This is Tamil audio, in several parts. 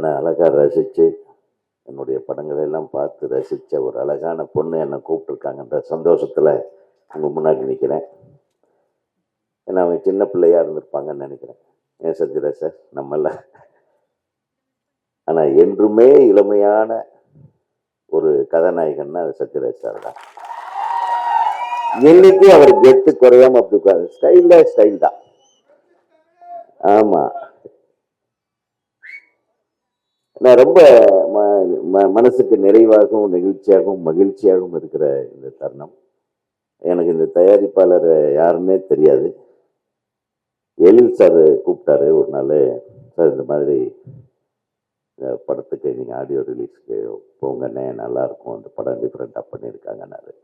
என்னை அழகாக ரசித்து என்னுடைய படங்களை எல்லாம் பார்த்து ரசித்த ஒரு அழகான பொண்ணு என்னை கூப்பிட்ருக்காங்கன்ற சந்தோஷத்தில் உங்கள் முன்னாடி நிற்கிறேன் ஏன்னா அவங்க சின்ன பிள்ளையாக இருந்திருப்பாங்கன்னு நினைக்கிறேன். ஏன் சத்யராஜ் சார்? நம்மள. ஆனால் என்றுமே இளமையான ஒரு கதாநாயகன்னா அது சத்யராஜ் சார் தான். என்னைக்கும் அவர் கெட்டு குறையாம அப்படி உட்காரு ஸ்டைல்ல ஸ்டைல் தான். ஆமா. நான் ரொம்ப ம- ம- மனசுக்கு நிறைவாகவும் நெகிழ்ச்சியாகவும் மகிழ்ச்சியாகவும் இருக்கிற இந்த தருணம். எனக்கு இந்த தயாரிப்பாளர் யாருன்னே தெரியாது. எழில் சார் கூப்பிட்டாரு. ஒரு நாள் சார் இந்த மாதிரி இந்த படத்துக்கு நீங்கள் ஆடியோ ரிலீஸ்க்கு போங்கண்ணே நல்லாயிருக்கும். அந்த படம் டிஃப்ரெண்ட்டாக பண்ணியிருக்காங்கன்னாரு.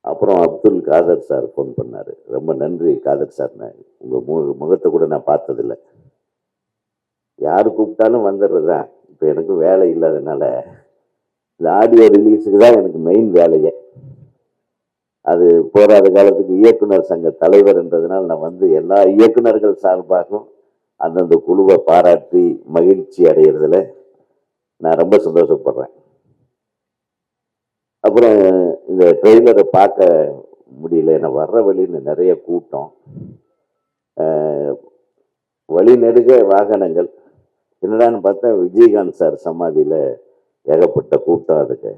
அப்புறம் அப்துல் காதர் சார் ஃபோன் பண்ணார். ரொம்ப நன்றி காதர் சார்னு உங்கள் மு முகத்தை கூட நான் பார்த்ததில்ல. யார் கூப்பிட்டாலும் வந்துடுறது தான் இப்போ எனக்கு வேலை இல்லாதனால இந்த ஆடியோ ரிலீஸுக்கு தான் எனக்கு மெயின் வேலையே. அது போராத காலத்துக்கு இயக்குனர் சங்க தலைவர்ன்றதுனால நான் வந்து எல்லா இயக்குனர்கள் சார்பாகவும் அந்தந்த குழுவை பாராட்டி மகிழ்ச்சி அடைகிறதுல நான் ரொம்ப சந்தோஷப்படுறேன். அப்புறம் இந்த ட்ரெய்லரை பார்க்க முடியல. ஏன்னா வர்ற வழின்னு நிறைய கூட்டம். வழி நெடுக வாகனங்கள். என்னடான்னு பார்த்தா விஜயகாந்த் சார் சமாதியில் ஏகப்பட்ட கூட்டம் அதுக்கு.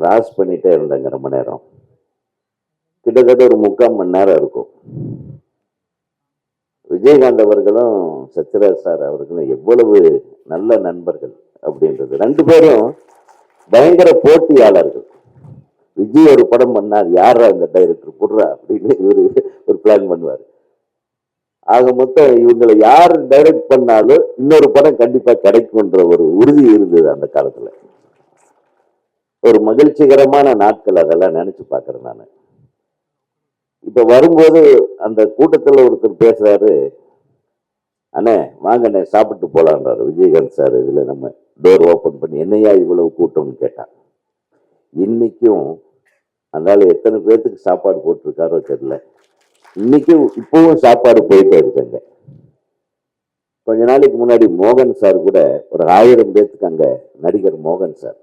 கிராஸ் பண்ணிகிட்டே இருந்தேங்க ரொம்ப நேரம். கிட்டத்தட்ட ஒரு முக்கால் மணி நேரம் இருக்கும். விஜயகாந்த் அவர்களும் சத்யராஜ் சார் அவர்களும் எவ்வளவு நல்ல நண்பர்கள் அப்படின்றது. ரெண்டு பேரும் பயங்கர போட்டியாளர்கள். விஜய் ஒரு படம் பண்ணார் யார் அந்த டைரக்டர் போடுறா அப்படின்னு இவரு ஒரு பிளான் பண்ணுவார். ஆக மொத்தம் இவங்களை யார் டைரக்ட் பண்ணாலும் இன்னொரு படம் கண்டிப்பா கிடைக்கும்ன்ற ஒரு உறுதி இருந்தது அந்த காலத்துல. ஒரு மகிழ்ச்சிகரமான நாட்கள் அதெல்லாம் நினைச்சு பாக்குறேன் நான். இப்ப வரும்போது அந்த கூட்டத்துல ஒருத்தர் பேசுறாரு அண்ணே வாங்கண்ணே சாப்பிட்டு போலான்றாரு விஜயகாந்த் சார் இதுல நம்ம டோர் ஓபன் பண்ணி என்னையா இவ்வளவு கூட்டம்னு கேட்டான். இன்னைக்கும் அதனால எத்தனை பேர்த்துக்கு சாப்பாடு போட்டிருக்காரோ தெரியல. இன்னைக்கும் இப்பவும் சாப்பாடு போயிட்டே இருக்குங்க. கொஞ்ச நாளைக்கு முன்னாடி மோகன் சார் கூட ஒரு ஆயிரம் பேர்த்துக்கு அங்கே நடிகர் மோகன் சார்.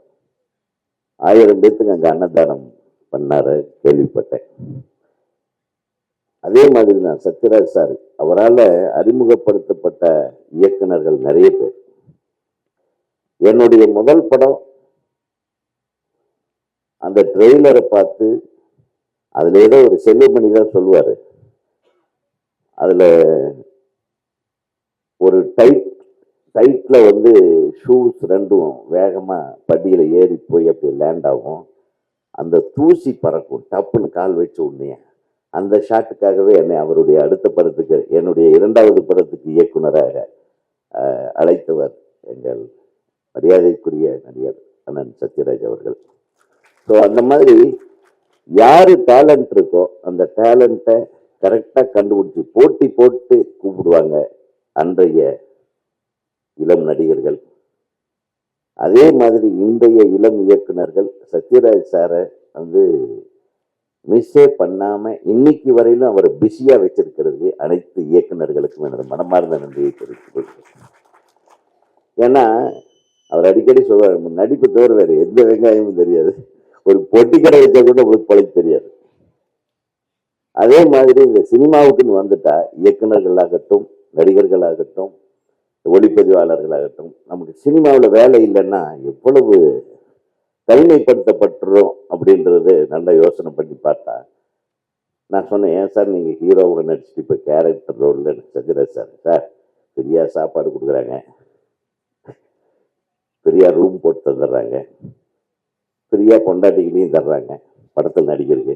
ஆயிரம் பேர்த்துக்கு அங்கே அன்னதானம் பண்ணாரு கேள்விப்பட்டேன். அதே மாதிரி தான் சத்யராஜ் சார் அவரால் அறிமுகப்படுத்தப்பட்ட இயக்குனர்கள் நிறைய பேர். என்னுடைய முதல் படம் அந்த ட்ரெய்லரை பார்த்து அதில் ஏதோ ஒரு செல்லுமணி தான் சொல்லுவார். அதில் ஒரு டைட் டைட்டில் வந்து ஷூஸ் ரெண்டும் வேகமாக படியில் ஏறி போய் அப்படி லேண்ட் ஆகும். அந்த தூசி பறக்கும் டப்புன்னு கால் வச்ச உடனே அந்த ஷாட்டுக்காகவே என்னை அவருடைய அடுத்த படத்துக்கு என்னுடைய இரண்டாவது படத்துக்கு இயக்குனராக அழைத்தவர் எங்கள் மரியாதைக்குரிய நடிகர் அண்ணன் சத்யராஜ் அவர்கள். ஸோ அந்த மாதிரி யார் டேலண்ட் இருக்கோ அந்த டேலண்ட்டை கரெக்டாக கண்டுபிடிச்சி போட்டி போட்டு கூப்பிடுவாங்க அன்றைய இளம் நடிகர்கள். அதே மாதிரி இன்றைய இளம் இயக்குனர்கள் சத்யராஜ் சாரை வந்து மிஸ்ஸே பண்ணாமல் இன்னைக்கு வரையிலும் அவரை பிஸியாக வச்சிருக்கிறது அனைத்து இயக்குனர்களுக்கும் எனது மனமார்ந்த நன்றியை தெரிவித்துக் ஏன்னா அவர் அடிக்கடி சொல்வார் நடிப்பு தவிர வேற எந்த வெங்காயமும் தெரியாது. ஒரு பொட்டிக்கடை வச்சா கூட உங்களுக்கு பழைய தெரியாது. அதே மாதிரி இந்த சினிமாவுக்குன்னு வந்துட்டா இயக்குனர்களாகட்டும் நடிகர்களாகட்டும் ஒளிப்பதிவாளர்களாகட்டும் நமக்கு சினிமாவில் வேலை இல்லைன்னா எவ்வளவு தனிமைப்படுத்தப்பட்டுரும் அப்படின்றது நல்லா யோசனை பண்ணி பார்த்தா. நான் சொன்னேன் ஏன் சார் நீங்கள் ஹீரோவோட நடிச்சுட்டு இப்போ கேரக்டர் ரோலில் சத்யராஜ் சார்? சார் ஃப்ரீயாக சாப்பாடு கொடுக்குறாங்க. ஃப்ரீயாக ரூம் போட்டு தந்துடுறாங்க. ஃப்ரீயாக பொண்டாட்டிகளையும் தர்றாங்க படத்தில் நடிகருக்கு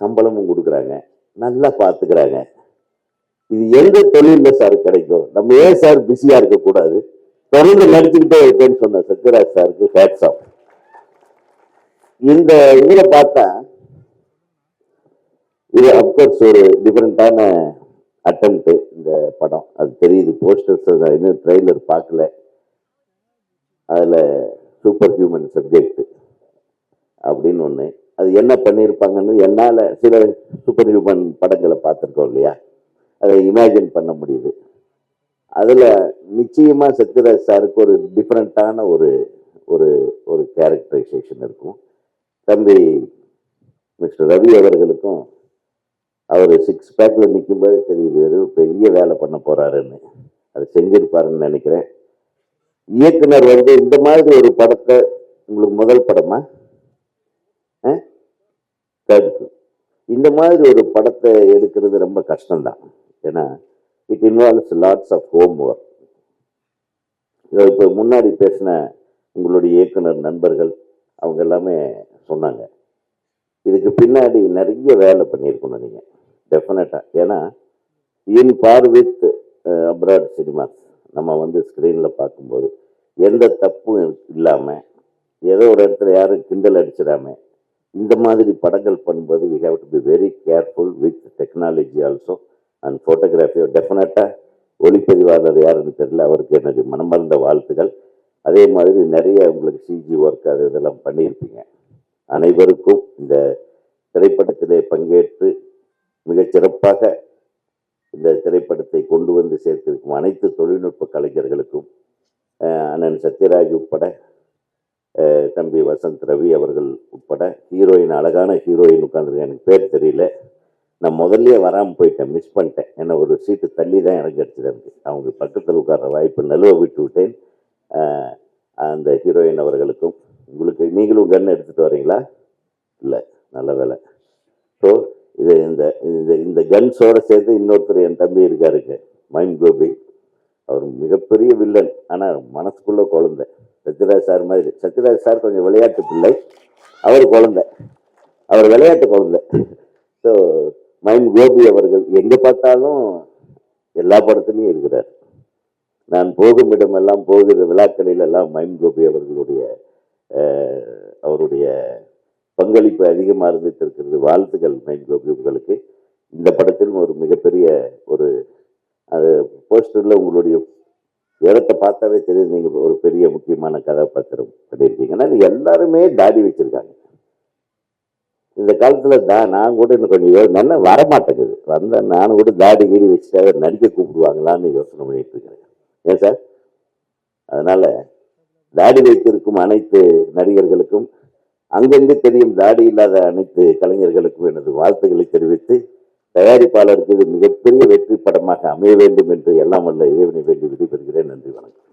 சம்பளமும் கொடுக்குறாங்க. நல்லா பார்த்துக்கிறாங்க. இது எந்த தொழிலில் சார் கிடைக்கும்? நம்ம ஏன் சார் பிஸியாக இருக்கக்கூடாது? தொடர்ந்து நடிச்சுக்கிட்டே இருக்கேன்னு சொன்ன சத்யராஜ் சாருக்கு ஹேட்ஸ் ஆஃப் இந்த இதில் பார்த்தா இது அப்கோர்ஸ் ஒரு டிஃப்ரெண்ட்டான அட்டம்ப்ட் இந்த படம். அது தெரியுது போஸ்டர்ஸ் இன்னும் ட்ரெய்லர் பார்க்கல. அதில் சூப்பர் ஹியூமன் சப்ஜெக்ட் அப்படின்னு ஒன்று அது என்ன பண்ணியிருப்பாங்கன்னு என்னால் சில சூப்பர் ஹியூமன் படங்களை பார்த்துருக்கோம் இல்லையா? அதை இமேஜின் பண்ண முடியுது. அதில் நிச்சயமாக சத்யராஜ் சாருக்கு ஒரு டிஃப்ரெண்ட்டான ஒரு ஒரு ஒரு கேரக்டரைசேஷன் இருக்கும். தம்பி மிஸ்டர் ரவி அவர்களுக்கும் அவர் சிக்ஸ் பேக்கில் நிற்கும்போது தெரியுது வெறும் பெரிய வேலை பண்ண போகிறாருன்னு அதை செஞ்சிருப்பாருன்னு நினைக்கிறேன். இயக்குனர் வந்து இந்த மாதிரி ஒரு படத்தை உங்களுக்கு முதல் படமா? தேர்டுக்கு இந்த மாதிரி ஒரு படத்தை எடுக்கிறது ரொம்ப கஷ்டம்தான். ஏன்னா it involves lots of home work இப்போ முன்னாடி பேசின உங்களுடைய இயக்குனர் நண்பர்கள் அவங்க எல்லாமே சொன்னாங்க. இதுக்கு பின்னாடி நிறைய வேலை பண்ணியிருக்கணும் நீங்கள் டெஃபினட்டாக ஏன்னா in par with abroad cinemas நம்ம வந்து ஸ்க்ரீனில் பார்க்கும்போது எந்த தப்பும் இல்லாமல் ஏதோ ஒரு இடத்துல யாரும் கிண்டல் அடிச்சிடாம இந்த மாதிரி படங்கள் பண்ணும்போது we have to be very careful with technology also and photography டெஃபினட்டாக ஒளிப்பதிவாளர் யாருன்னு தெரியல அவருக்கு எனது மனமார்ந்த வாழ்த்துகள் அதே மாதிரி நிறைய உங்களுக்கு சிஜி ஒர்க் அது இதெல்லாம் பண்ணியிருப்பீங்க. அனைவருக்கும் இந்த திரைப்படத்திலே பங்கேற்று மிகச் சிறப்பாக இந்த திரைப்படத்தை கொண்டு வந்து சேர்த்திருக்கும் அனைத்து தொழில்நுட்ப கலைஞர்களுக்கும் அண்ணன் சத்யராஜ் உட்பட தம்பி வசந்த் ரவி அவர்கள் உட்பட ஹீரோயின் அழகான ஹீரோயின் உட்காந்துருக்கேன் எனக்கு பேர் தெரியல. நான் முதல்லயே வராமல் போயிட்டேன் மிஸ் பண்ணிட்டேன். என்னை ஒரு சீட்டு தள்ளி தான் எனக்கு கிடச்சது எனக்கு அவங்க பக்கத்தில் உட்கார்ற வாய்ப்பு நழுவ விட்டு விட்டேன். அந்த ஹீரோயின் அவர்களுக்கும் உங்களுக்கு நீங்களும் கன் எடுத்துகிட்டு வரீங்களா? இல்லை நல்ல வேலை. ஸோ இது இந்த இந்த இந்த கன்ஸோட சேர்த்து இன்னொருத்தர் என் தம்பி இருக்காருங்க மைம் கோபி. அவர் மிகப்பெரிய வில்லன் ஆனால் மனசுக்குள்ள குழந்தை. சத்யராஜ் சார் மாதிரி. சத்யராஜ் சார் கொஞ்சம் விளையாட்டு பிள்ளை. அவர் குழந்தை. அவர் விளையாட்டு குழந்தை. ஸோ மைம் கோபி அவர்கள் எங்கே பார்த்தாலும் எல்லா படத்துலையும் இருக்கிறார். நான் போகும் இடமெல்லாம் போகிற விழாக்களில் எல்லாம் மைம் கோபி அவர்களுடைய அவருடைய பங்களிப்பு அதிகமாக இருந்துட்டு இருக்கிறது வாழ்த்துக்கள் மைம் கோபி உங்களுக்கு இந்த படத்திலும் ஒரு மிகப்பெரிய ஒரு அது போஸ்டரில் உங்களுடைய இடத்தை பார்த்தாவே தெரியுது நீங்கள் ஒரு பெரிய முக்கியமான கதாபாத்திரம் பண்ணியிருக்கீங்கன்னா எல்லாருமே தாடி வச்சிருக்காங்க. இந்த காலத்துல தா நான் கூட இன்னும் கொஞ்சம் யோ- வர மாட்டேங்குது வந்த நானும் கூட தாடி கீறி வச்சுட்டாக நடிக்க கூப்பிடுவாங்களான்னு யோசனை பண்ணிட்டு இருக்கிறேன். ஏன் சார்? அதனால தாடி வைத்திருக்கும் அனைத்து நடிகர்களுக்கும் அங்கங்கே தெரியும் தாடி இல்லாத அனைத்து கலைஞர்களுக்கும் எனது வாழ்த்துக்களை தெரிவித்து தயாரிப்பாளருக்கு இது மிகப்பெரிய வெற்றி படமாக அமைய வேண்டும் என்று எல்லாம் வல்ல இறைவனை வேண்டி விடைபெறுகிறேன். நன்றி வணக்கம்.